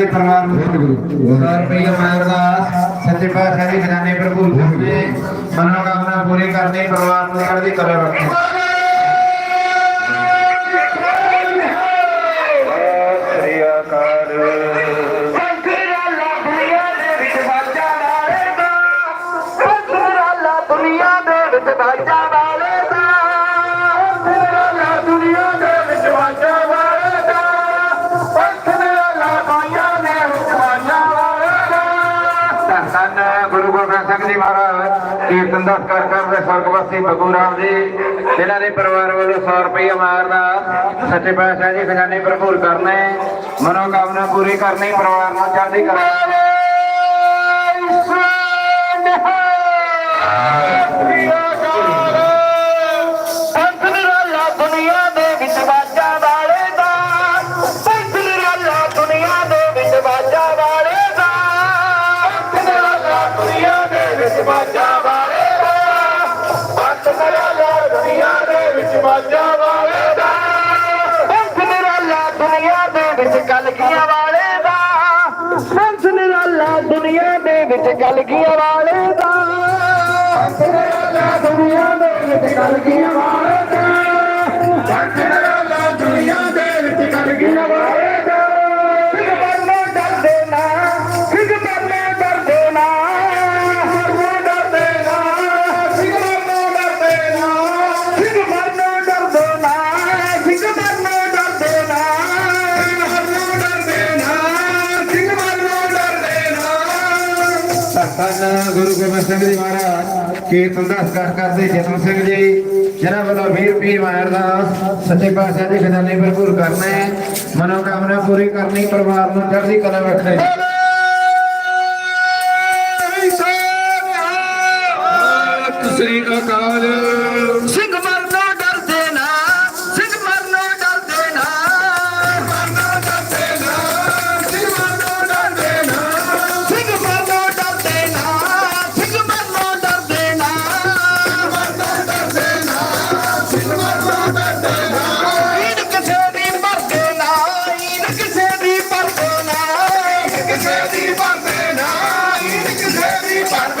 ਜੀ ਪਰਿਵਾਰ ਨੂੰ ਸੌ ਰੁਪਏ ਮਾਰਦਾਸ ਸੱਚੇ ਪਾਤਸ਼ਾਹ ਜੀ ਖਜ਼ਾਨੇ ਭਰਪੂਰ ਕਰਨੇ ਮਨੋਕਾਮਨਾ ਪੂਰੀ ਕਰਨੀ ਪਰਿਵਾਰ ਨੂੰ ਚੜ੍ਹਦੀ ਕਲਾ ਰੱਖੇ। ਸ੍ਰੀ ਅਕਾਲ। ਦੁਨੀਆ ਗੁਰੂ ਗੋਬਿੰਦ ਸਿੰਘ ਜੀ ਮਹਾਰਾਜ, ਕੀਰਤਨ ਦਾ ਕਰ ਕਰਦੇ ਸਵਰਗਵਾਸੀ ਬਗੂ ਰਾਮ ਜੀ ਇਹਨਾਂ ਦੇ ਪਰਿਵਾਰ ਵੱਲੋਂ 100 ਰੁਪਏ ਮਾਰਦਾ ਸੱਚੇ ਪਾਤਸ਼ਾਹ ਜੀ ਖਜ਼ਾਨੇ ਭਰਪੂਰ ਕਰਨੇ, ਮਨੋਕਾਮਨਾ ਪੂਰੀ ਕਰਨੀ, ਪਰਿਵਾਰ ਨੂੰ ਚੜ੍ਹਦੀ ਕਲਾ ਵਿੱਚ ਵਾਲੇ ਦਾ। ਪੰਥ ਨਿਰਾਲਾ ਦੁਨੀਆ ਦੇ ਵਿੱਚ ਬਾਜਾ ਵਾਲੇ ਦਾ। ਪੰਥ ਨਿਰਾਲਾ ਦੁਨੀਆ ਦੇ ਵਿੱਚ ਕਲਗੀਆਂ ਵਾਲੇ ਦਾ। ਪੰਥ ਨਿਰਾਲਾ ਦੁਨੀਆ ਦੇ ਵਿੱਚ ਕਲਗੀਆਂ ਵਾਲੇ ਦਾ। ਪੰਥ ਨਿਰਾਲਾ ਦੁਨੀਆ ਦੇ ਵਿੱਚ ਕਲਗੀਆਂ ਵਾਲੇ ਧੰਨ ਗੁਰੂ ਗੋਬਿੰਦ ਸਿੰਘ ਜੀ ਮਹਾਰਾਜ, ਕੀਰਤਨ ਦਾ ਸਤਿਕਾਰ ਕਰਦੇ ਜਤਨ ਸਿੰਘ ਜੀ। ਜਿਹਨਾਂ ਵੱਲੋਂ 20 ਰੁਪਏ ਦਾ ਸੱਚੇ ਪਾਤਸ਼ਾਹ ਜੀ ਖਜ਼ਾਨੇ ਭਰਪੂਰ ਕਰਨੇ ਮਨੋਕਾਮਨਾ ਪੂਰੀ ਕਰਨੀ, ਪਰਿਵਾਰ ਨੂੰ ਚੜ੍ਹਦੀ ਕਲਾ ਰੱਖਣੀ। பார்த்து நான் இதுக்கு சரி பார்த்து